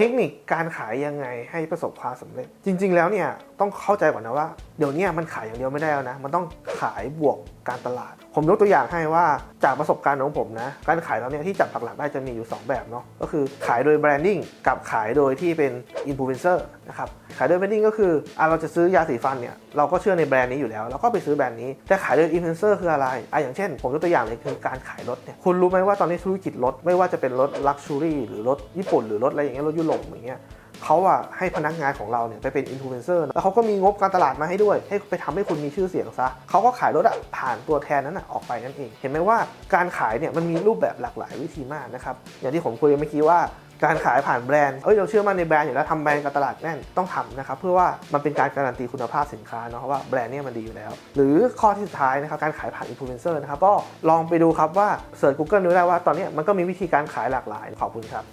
ทคนิคการขายยังไงให้ประสบความสำเร็จ จริง ๆ แล้วเนี่ยต้องเข้าใจก่อนนะว่า เดี๋ยวนี้มันขายอย่างเดียวไม่ได้แล้วนะ มันต้องขายบวกการตลาด ผมยกตัวอย่างให้ว่าจากประสบการณ์ของผมนะ การขายเราเนี่ยที่จับหลักๆได้จะมีอยู่ 2 แบบเนาะ ก็คือขายโดยแบรนดิ้งกับขายโดยที่เป็นอินฟลูเอนเซอร์นะครับ ขายโดยแบรนดิ้งก็คืออะเราจะซื้อยาสีฟันเนี่ยเราก็เชื่อในแบรนด์นี้อยู่แล้วเราก็ไปซื้อแบรนด์นี้ แต่ขายโดยอินฟลูเอนเซอร์คืออะไรอะอย่างเช่น ผมยกตัวอย่างเลยคือการขายรถเนี่ย คุณรู้ไหมว่าตอนนี้ธุรกิจรถไม่ว่าจะเป็นรถลักชัวรี่หรือรถญี่ปุ่นหรือรถอะไรอย่างเงี้ยรถยุโรปอย่างเงี้ย เขาอะให้พนักงานของเราเนี่ยไปเป็นอินฟลูเอนเซอร์แล้วเขาก็มีงบการตลาดมาให้ด้วย ให้ไปทำให้คุณมีชื่อเสียงซะเขาก็ขายรถอะผ่านตัวแทนนั้นอะออกไปนั่นเอง เห็นไหมว่าการขายเนี่ยมันมีรูปแบบหลากหลายวิธีมากนะครับอย่างที่ผมคุยเมื่อกี้ว่าการขายผ่านแบรนด์ เอ้ยเราเชื่อมั่นในแบรนด์อยู่แล้วทำแบรนด์การตลาดแน่นต้องทำนะครับเพื่อว่ามันเป็นการการันตีคุณภาพสินค้าเนาะว่าแบรนด์เนี่ยมันดีอยู่แล้ว หรือข้อที่สุดท้ายนะครับการขายผ่านอินฟลูเอนเซอร์นะครับก็ลองไปดูครับว่าเสิร์ช Google ดูได้ว่าตอนเนี้มันก็มีวิธีการขายหลากหลายขอบคุณครับ